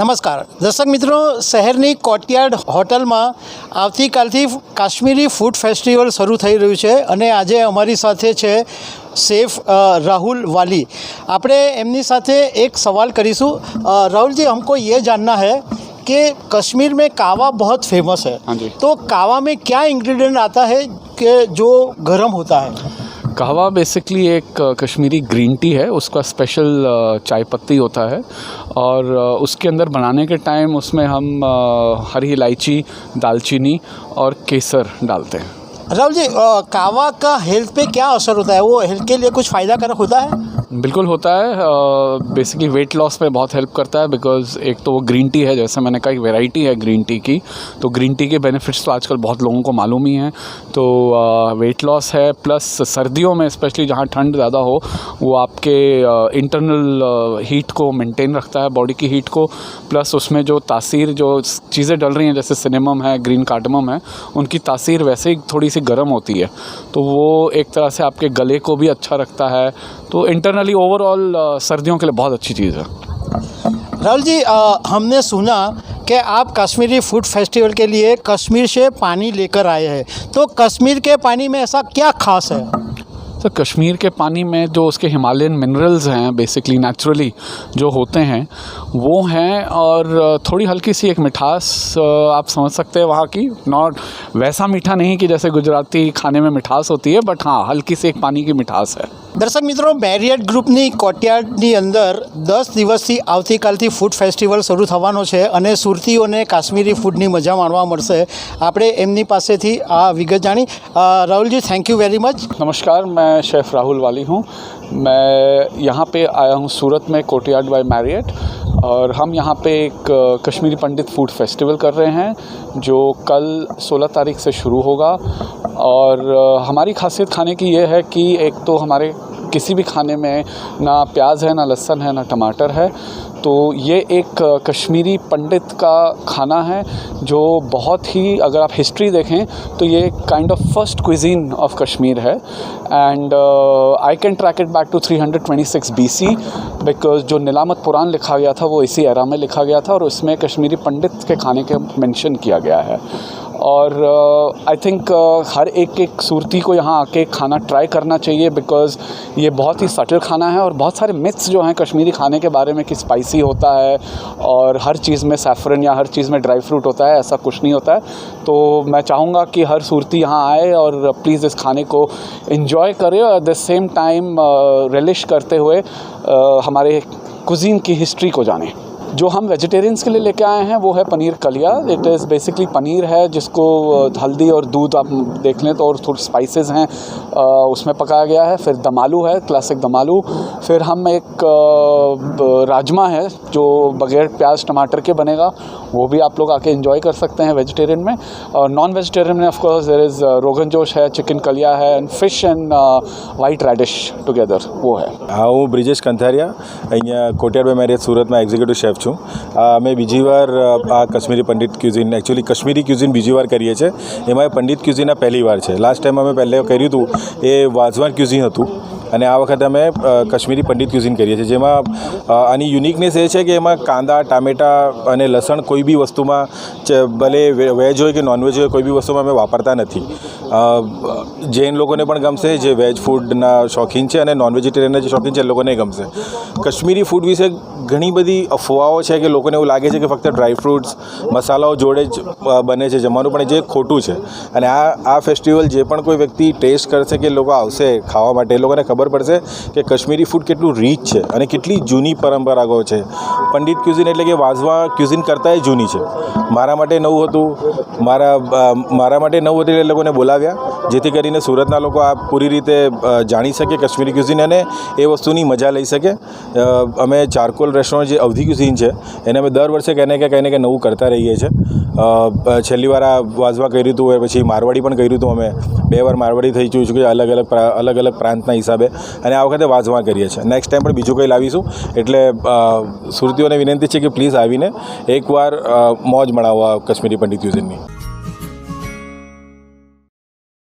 नमस्कार दर्शक मित्रों शहर की कोटियार्ड होटल में आती काल काश्मीरी फ़ूड फेस्टिवल शुरू थी रही है और आज अमरी साथ है शेफ राहुल वाली आपनी एक सवाल करीशू राहुल जी हमको ये जानना है कि कश्मीर में कावा बहुत फ़ेमस है तो कावा में क्या इंग्रेडिएंट आता है कि जो गर्म होता है कहवा बेसिकली एक कश्मीरी ग्रीन टी है, उसका स्पेशल चाय पत्ती होता है और उसके अंदर बनाने के टाइम उसमें हम हरी इलायची, दालचीनी और केसर डालते हैं। राहुल जी कावा का हेल्थ पे क्या असर होता है? वो हेल्थ के लिए कुछ फ़ायदा कारक होता है? बिल्कुल होता है बेसिकली वेट लॉस में बहुत हेल्प करता है बिकॉज़ एक तो वो ग्रीन टी है, जैसे मैंने कहा, एक वेराइटी है ग्रीन टी की। तो ग्रीन टी के बेनिफिट्स तो आजकल बहुत लोगों को मालूम ही हैं। तो वेट लॉस है प्लस सर्दियों में स्पेशली जहाँ ठंड ज़्यादा हो, वो आपके इंटरनल हीट को मेंटेन रखता है बॉडी की हीट को। प्लस उसमें जो तासीर, जो चीज़ें डल रही हैं, जैसे सिनेमम है ग्रीन कार्डमम है, उनकी तासीर वैसे ही थोड़ी सी गर्म होती है। तो वो एक तरह से आपके गले को भी अच्छा रखता है। तो इंटरनली ओवरऑल सर्दियों के लिए बहुत अच्छी चीज़ है। राहुल जी आ, हमने सुना कि आप कश्मीरी फ़ूड फेस्टिवल के लिए कश्मीर से पानी लेकर आए हैं। तो कश्मीर के पानी में ऐसा क्या खास है? तो कश्मीर के पानी में जो उसके हिमालयन मिनरल्स हैं बेसिकली नेचुरली जो होते हैं वो हैं और थोड़ी हल्की सी एक मिठास अ, आप समझ सकते हैं वहाँ की नॉट वैसा मीठा नहीं कि जैसे गुजराती खाने में मिठास होती है बट हाँ हल्की सी एक पानी की मिठास है દર્શક મિત્રો મેરિયટ ગ્રુપની કોર્ટયાર્ડની અંદર દસ દિવસથી આવતીકાલથી ફૂડ ફેસ્ટિવલ શરૂ થવાનો છે અને સુરતીઓને કાશ્મીરી ફૂડની મજા માણવા મળશે આપણે એમની પાસેથી આ વિગત જાણી અ, Rahulji thank you very much नमस्कार मैं शेफ़ राहुल वाली हूँ। मैं यहाँ पे आया हूँ सूरत में कोटियाड बाय मैरियट और हम यहाँ पे एक कश्मीरी पंडित फ़ूड फेस्टिवल कर रहे हैं, जो कल 16 तारीख से शुरू होगा। और हमारी खासियत खाने की ये है कि एक तो हमारे किसी भी खाने में ना प्याज है, ना लहसन है, ना टमाटर है। तो ये एक कश्मीरी पंडित का खाना है, जो बहुत ही, अगर आप हिस्ट्री देखें तो ये kind of first cuisine of Kashmir है। And I can track it back to 326 BC because जो नीलामत पुराण लिखा गया था, वो इसी एरा में लिखा गया था, और उसमें कश्मीरी पंडित के खाने के मेंशन किया गया है। और आई uh, थिंक uh, हर एक एक सूरती को यहाँ आके खाना ट्राई करना चाहिए बिकॉज़ ये बहुत ही सटल खाना है और बहुत सारे मिथ्स जो हैं कश्मीरी खाने के बारे में कि स्पाइसी होता है और हर चीज़ में सैफरन या हर चीज़ में ड्राई फ्रूट होता है ऐसा कुछ नहीं होता है। तो मैं चाहूँगा कि हर सूरती यहाँ आए और प्लीज़ इस खाने को इन्जॉय करे और at the same time relish करते हुए अ, हमारे कुजीन की हिस्ट्री को जानें। जो हम वेजिटेरियंस के लिए लेके आए हैं, वो है पनीर कलिया। इट इज़ बेसिकली पनीर है, जिसको हल्दी और दूध आप देख लें तो और थोड़ी स्पाइसेस हैं। उसमें पकाया गया है, फिर दमालू है क्लासिक दमालू। फिर हम एक राजमा है, जो बगैर प्याज, टमाटर के बनेगा। वो भी आप लोग आके इन्जॉय कर सकते हैं वेजिटेरियन में। और नॉन वेजिटेरियन में of course there is rogan josh है चिकन कलिया है and fish and white radish together वो है। हाँ ब्रिजेश कंथारिया अँ कोटियार में मेरे सूरत में एग्जीक्यूटिव शेफ છું. મેં બીજી વાર આ Kashmiri Pandit cuisine actually Kashmiri cuisine બીજી વાર કરીએ છીએ. એમાં પંડિત ક્યુઝિન પહેલી વાર છે. લાસ્ટ ટાઈમ અમે પહેલે કર્યું હતું એ વાઝવાન ક્યુઝિન હતું. અને આ વખતે અમે કશ્મીરી પંડિત ક્યુઝિન કરીએ છીએ, જેમાં આની યુનિકનેસ એ છે કે એમાં કાંદા, ટામેટા અને લસણ કોઈ બી વસ્તુમાં ભલે વેજ હોય કે નોનવેજ હોય, કોઈ બી વસ્તુમાં અમે વાપરતા નથી. જૈન લોકોને પણ ગમશે, જે વેજ ફૂડના શોખીન છે અને નોન વેજીટેરિયનના જે શોખીન છે, એ લોકોને ગમશે. કશ્મીરી ફૂડ વિશે ઘણી બધી અફવાઓ છે કે લોકોને એવું લાગે છે કે ફક્ત ડ્રાય ફ્રૂટ્સ મસાલાઓ જોડે જ બને છે, જમવાનું પણ જે ખોટું છે. અને આ આ ફેસ્ટિવલ જે પણ કોઈ વ્યક્તિ ટેસ્ટ કરશે કે લોકો આવશે ખાવા માટે, એ લોકોને ખબર પડશે કે કશ્મીરી ફૂડ કેટલું રીચ છે અને કેટલી જૂની પરંપરાઓ છે. પંડિત ક્યુઝિન એટલે કે વાઝવા ક્યુઝિન કરતાંય જૂની છે. મારા માટે નવું હતું. મારા મારા માટે નવું હતું એ લોકોને બોલાવ્યા. જેથી કરીને સુરતના લોકો આ પૂરી રીતે જાણી શકે કશ્મીરી ક્યુઝિન અને એ વસ્તુની મજા લઈ શકે. અમે ચારકોલ રેસ્ટોરન્ટ જે અવધી ક્યુઝિન છે, એને અમે દર વર્ષે કહીને ને કહીને કે નવું કરતા રહીએ છીએ. છેલ્લી વાર આ વાઝવા કર્યું હતું, પછી મારવાડી પણ કર્યું હતું અમે. બે વાર મારવાડી થઈ ચૂક્યું છે અલગ અલગ અલગ અલગ પ્રાંતના હિસાબે અને આ વખતે વાઝવા કરીએ છીએ. નેક્સ્ટ ટાઈમ પણ બીજું કંઈ લાવીશું. એટલે સુરતીઓને વિનંતી છે કે પ્લીઝ આવીને એકવાર મોજ મણાવવા કશ્મીરી પંડિત ક્યુઝિનની